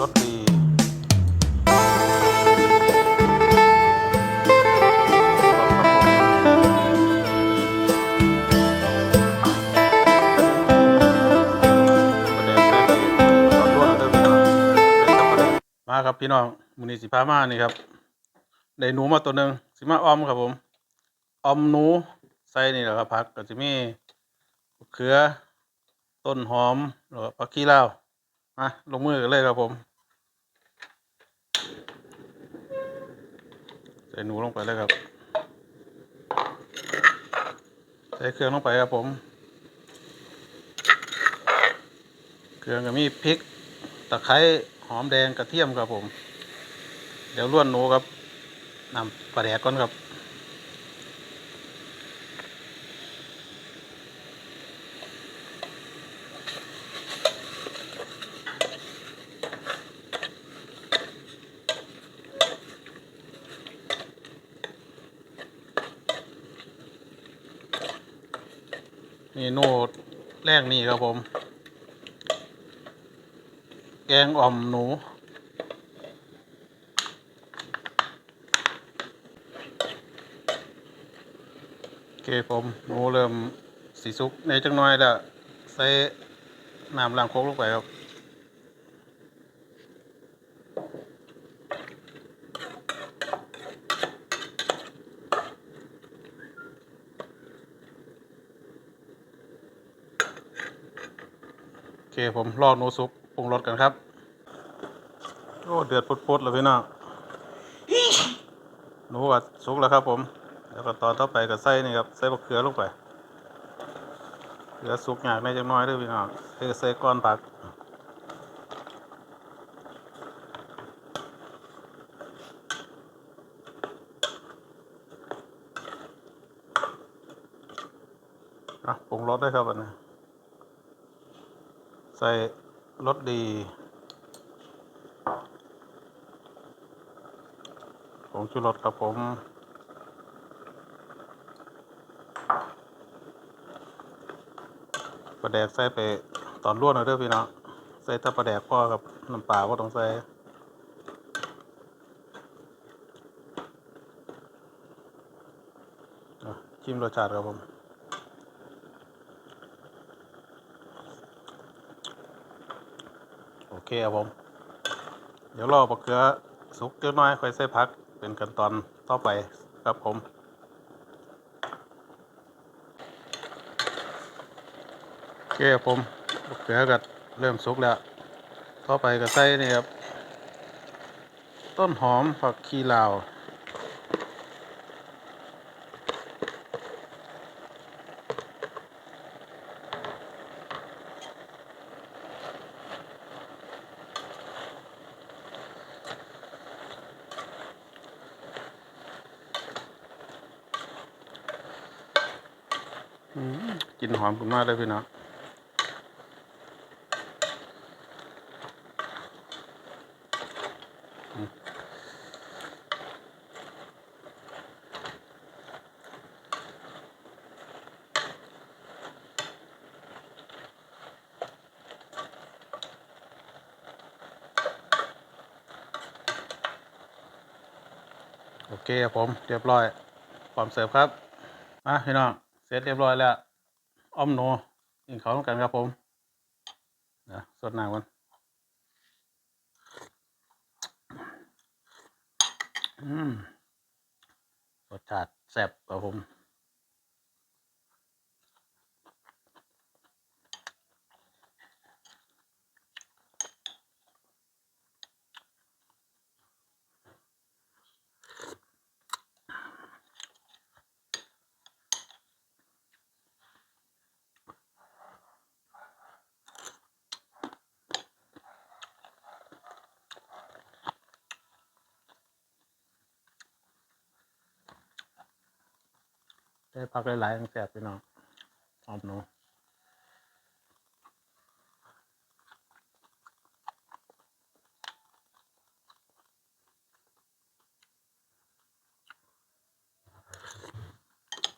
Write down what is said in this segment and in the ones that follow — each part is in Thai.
รสดีมาครับพี่น้องมูนีสิพามานี่ครับได้หนูมาตัวหนึ่งสิมาออมครับผมออมหนูใส่นี่แหละครับผักก็จะมีเขือต้นหอมแล้วก็ผักขี้เหล้าว มาลงมือกันเลยครับผม ใส่หนูลงไปเลยครับ ใส่เครื่องลงไปครับผม เครื่องก็มีพริก ตะไคร้หอมแดงกระเทียมครับผม เดี๋ยวล้วนหนูครับนำปลาแดกก่อนครับ นี่โนดแรกนี่ครับผม แกงอ่อมหนู โอเคผมหนูเริ่มสีสุกในจังน้อยละใส่น้ำล้างโคกลงไปครับ ผมรอหนูสุกปรุงรสกันครับ โอ้เดือดปุดๆแล้วพี่น้องหนูว่าสุกแล้วครับผม แล้วก็ตอนต่อไปก็ใส่นี่ครับใส่มะเขือลงไปเขือสุกยากในจังน้อยด้วยพี่น้องใส่ใส่ก้อนผักอะปรุงรสได้ครับอันนี้ ใส่รสดี ผงชูรสครับผมปลาแดกใส่ไปตอนลวกหน่อยเด้อพี่น้องใส่ถ้าปลาแดกพ่อกับน้ำปลาก็ต้องใส่อะจิ้มรสชาติครับผม โอเคครับผม เดี๋ยวรอปลาเกลือสุกเล็กน้อยค่อยใส่พักเป็นขั้นตอนต่อไปครับผมโอเคครับผมปลาเกลือก็เริ่มสุกแล้วต่อไปก็ใส่นี่ครับต้นหอมผักขี้ลาว กลินหอมขึ้นมากเลยพี่น้องโอเคครับผม เรียบร้อยพร้อมเสิร์ฟครับ มาพี่น้อง ร็จเรียบร้อยแล้ว อ้อมโนกินข้าวร่วมกันครับผมนะสดน้ำกันอืมรสชาติแซ่บครับผม ได้พักหลายๆตั้งแซ่บพี่น้องอ้อมโน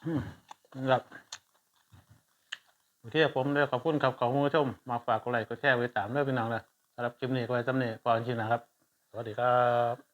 อืมนะครับโอเคผมเด้ขอบคุณครับขอบคุณผู้ชม มาฝากกดไลค์กดแชร์ไว้ตามเด้อพี่น้องเลยสำหรับคลิปนี้ก็ไว้สำเนียก่อนคลิปนะครับ สวัสดีครับ